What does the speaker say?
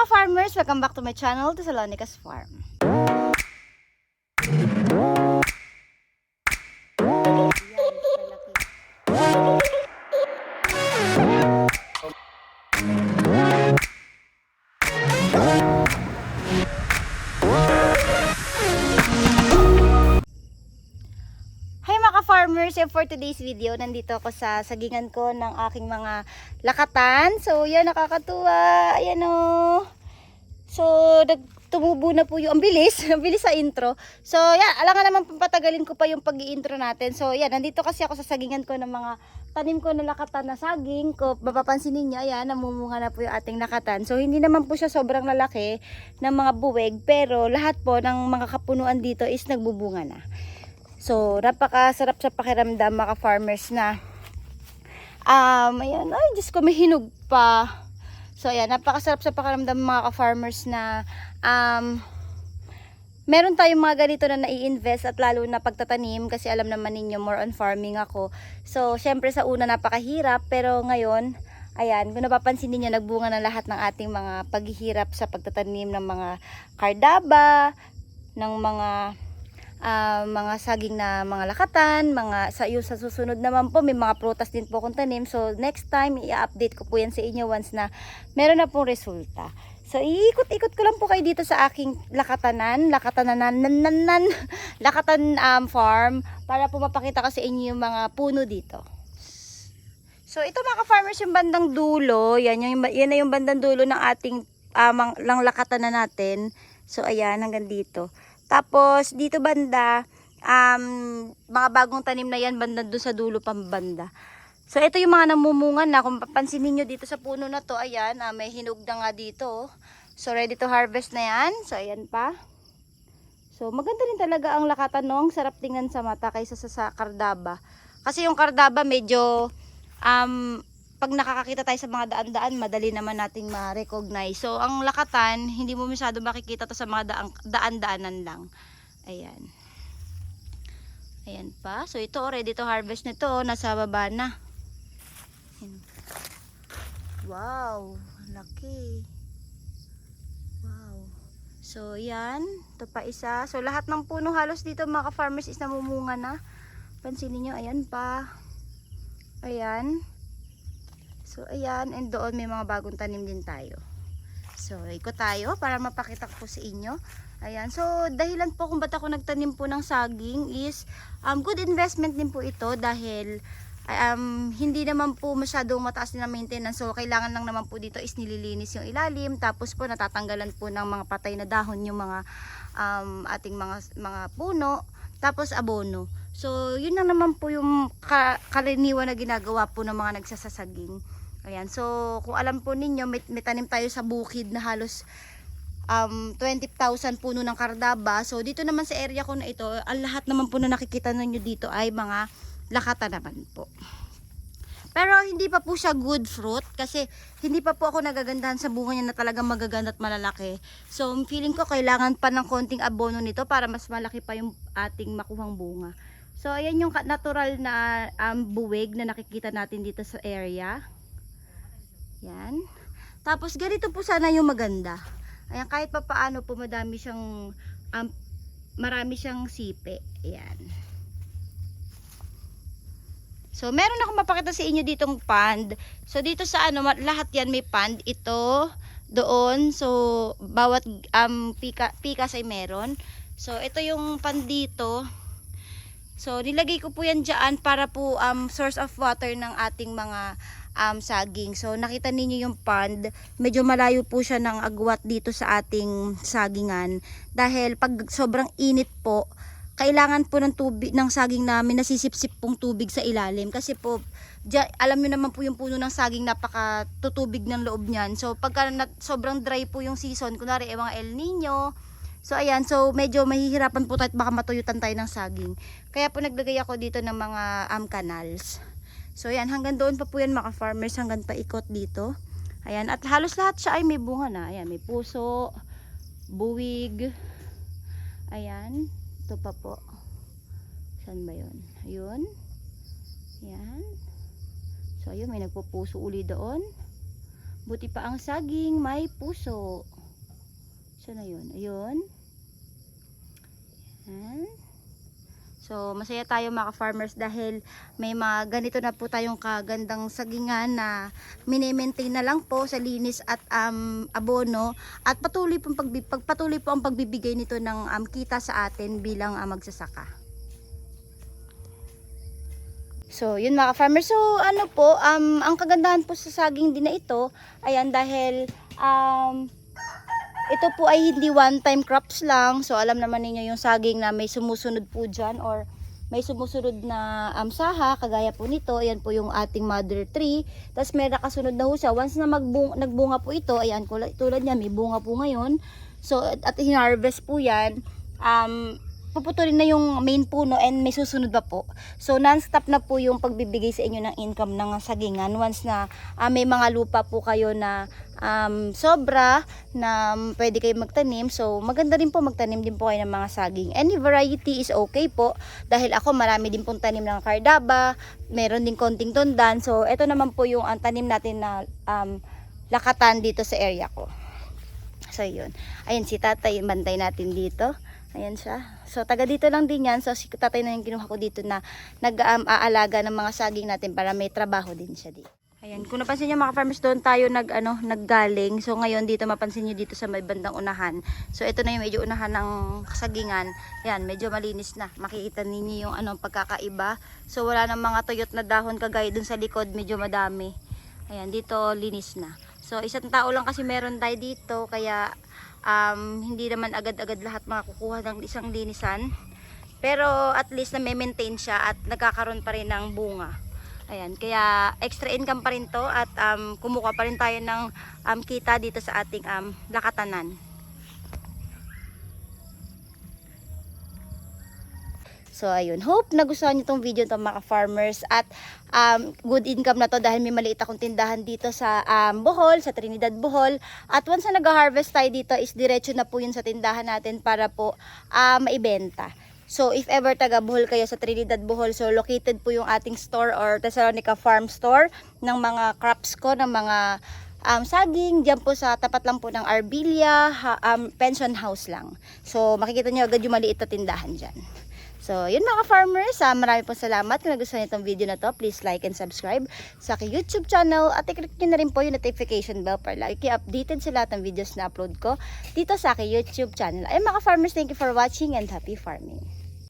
mga farmers, welcome back to my channel, to Salonica's Farm. And for today's video, nandito ako sa sagingan ko ng aking mga lakatan. So, yan, nakakatuwa. Ayan o. So, nag tumubo na po yung, ang bilis, ang bilis sa intro. So, yan, alangan naman papatagalin ko pa yung pag intro natin. So, yan, nandito kasi ako sa sagingan ko ng mga tanim ko na lakatan na saging. Ko, mapapansin ninyo, ayan, namumunga na po yung ating lakatan. So, hindi naman po siya sobrang lalaki ng mga buweg, pero lahat po ng mga kapunuan dito is nagbubunga na. So, napakasarap sa pakiramdam mga farmers na um, ayan, ay, Diyos ko, may hinog pa. So, ayan, napakasarap sa pakiramdam mga ka-farmers na um, meron tayong mga ganito na nai-invest at lalo na pagtatanim kasi alam naman ninyo more on farming ako. So, syempre sa una napakahirap pero ngayon, ayan, kung napapansin niyo nagbunga na lahat ng ating mga paghihirap sa pagtatanim ng mga kardaba, ng mga ah, mga saging na mga lakatan, mga sa yung sa susunod naman po may mga prutas din po akong tanim. So next time i-update ko po yan sa inyo once na meron na pong resulta. So iikot-ikot ko lang po kayo dito sa aking lakatanan, lakatanan nan, nan, nan, lakatan um, farm para po mapakita ko sa inyo yung mga puno dito. So ito mga farmers yung bandang dulo, yan yung yan na yung bandang dulo ng ating amang lang lakatan na natin. So ayan hanggang dito. Tapos dito banda um mga bagong tanim na yan banda doon sa dulo pambanda. So ito yung mga namumunga na kung papansin niyo dito sa puno na to, ayan, ah, may hinog na nga dito. oh. So ready to harvest na yan. So ayan pa. So maganda rin talaga ang lakatan nung sarap tingnan sa mata kaysa sa, sa kardaba. Kasi yung kardaba medyo um, pag nakakakita tayo sa mga daan-daan, madali naman nating ma-recognize. So, ang lakatan, hindi mo masyado makikita to sa mga daan- daan-daanan lang. Ayan. Ayan pa. So, ito, oh, ready to harvest na to. Nasa baba na. Ayan. Wow. Laki. Wow. So, yan. Ito pa isa. So, lahat ng puno halos dito mga ka-farmers is namumunga na. Pansinin nyo, ayan pa. Ayan. So, ayan. And doon may mga bagong tanim din tayo. So, ikot tayo para mapakita ko sa inyo. Ayan. So, dahilan po kung ba't ako nagtanim po ng saging is um, good investment din po ito dahil um, hindi naman po masyadong mataas din ang maintenance. So, kailangan lang naman po dito is nililinis yung ilalim. Tapos po, natatanggalan po ng mga patay na dahon yung mga um, ating mga, mga puno. Tapos, abono. So, yun lang naman po yung ka karaniwan na ginagawa po ng mga nagsasasaging. Ayan. So, kung alam po ninyo, may, may tanim tayo sa bukid na halos um, 20,000 puno ng kardaba. So, dito naman sa area ko na ito, ang lahat naman po na nakikita ninyo dito ay mga lakata naman po. Pero hindi pa po siya good fruit kasi hindi pa po ako nagagandahan sa bunga niya na talagang magaganda at malalaki. So, feeling ko kailangan pa ng konting abono nito para mas malaki pa yung ating makuhang bunga. So, ayan yung natural na um, buwig na nakikita natin dito sa area. Yan. Tapos, ganito po sana yung maganda. Ayan, kahit pa paano po madami siyang, um, marami siyang sipe. Ayan. So, meron akong mapakita sa inyo ditong pond. So, dito sa ano, lahat yan may pond. Ito, doon. So, bawat um, pika, pikas ay meron. So, ito yung pond dito. So, nilagay ko po yan dyan para po um, source of water ng ating mga um, saging. So, nakita ninyo yung pond. Medyo malayo po siya ng agwat dito sa ating sagingan. Dahil pag sobrang init po, kailangan po ng tubig ng saging namin nasisipsip pong tubig sa ilalim kasi po dya, alam niyo naman po yung puno ng saging napaka tutubig ng loob niyan so pagka na, sobrang dry po yung season kunwari eh, mga El Nino so ayan so medyo mahihirapan po tayo at baka matuyutan tayo ng saging kaya po naglagay ako dito ng mga um, canals so ayan hanggang doon pa po yan mga farmers hanggang paikot dito ayan at halos lahat siya ay may bunga na ayan may puso buwig ayan ito pa po. Saan ba yun? Ayun. Yan. So, ayun. May nagpupuso uli doon. Buti pa ang saging may puso. Saan na yun? Ayun. Yan. So, masaya tayo mga farmers dahil may mga ganito na po tayong kagandang sagingan na minimaintain na lang po sa linis at um, abono at patuloy po, pagpatuloy po ang pagbibigay nito ng um, kita sa atin bilang um, magsasaka. So, yun mga farmers. So, ano po, um, ang kagandahan po sa saging din na ito, ayan, dahil um, ito po ay hindi one-time crops lang. So, alam naman ninyo yung saging na may sumusunod po dyan or may sumusunod na um, saha, kagaya po nito. Ayan po yung ating mother tree. Tapos may nakasunod na ho siya. Once na magbung, nagbunga po ito, ayan, kulay- tulad niya, may bunga po ngayon. So, at, at hinarvest po yan. Um, puputulin na yung main puno and may susunod pa po. So, non-stop na po yung pagbibigay sa inyo ng income ng sagingan once na ah, may mga lupa po kayo na um, sobra na um, pwede kayo magtanim. So, maganda rin po magtanim din po kayo ng mga saging. Any variety is okay po dahil ako marami din pong tanim ng kardaba, meron din konting tundan. So, ito naman po yung ang tanim natin na um, lakatan dito sa area ko. So, yun. Ayun, si tatay, bantay natin dito. Ayan siya. So, taga dito lang din yan. So, si tatay na yung kinuha ko dito na nag-aalaga ng mga saging natin para may trabaho din siya dito. Ayan, kung napansin niyo mga farmers doon tayo nag ano naggaling. So ngayon dito mapansin niyo dito sa may bandang unahan. So ito na yung medyo unahan ng kasagingan. Yan, medyo malinis na. Makikita ninyo yung ano pagkakaiba. So wala nang mga tuyot na dahon kagaya dun sa likod, medyo madami. Ayan, dito linis na. So isang tao lang kasi meron tayo dito kaya um, hindi naman agad-agad lahat makakukuha ng isang linisan. Pero at least na maintain siya at nagkakaroon pa rin ng bunga. Ayan, kaya extra income pa rin to at um, kumuha pa rin tayo ng um, kita dito sa ating um, lakatanan. So ayun, hope nagustuhan niyo tong video to mga farmers at um, good income na to dahil may maliit akong tindahan dito sa um, Bohol, sa Trinidad Bohol. At once na nag-harvest tayo dito is diretso na po yun sa tindahan natin para po ah, maibenta. So if ever taga Bohol kayo sa Trinidad Bohol, so located po yung ating store or Thessalonica Farm Store ng mga crops ko, ng mga um, saging, dyan po sa tapat lang po ng Arbilia ha- um, Pension House lang. So makikita nyo agad yung maliit na tindahan dyan. So, yun mga farmers, ah, marami pong salamat kung nagustuhan itong video na to. Please like and subscribe sa aking YouTube channel at i-click nyo na rin po yung notification bell para lagi kayo updated sa lahat ng videos na upload ko dito sa aking YouTube channel. Ayun mga farmers, thank you for watching and happy farming.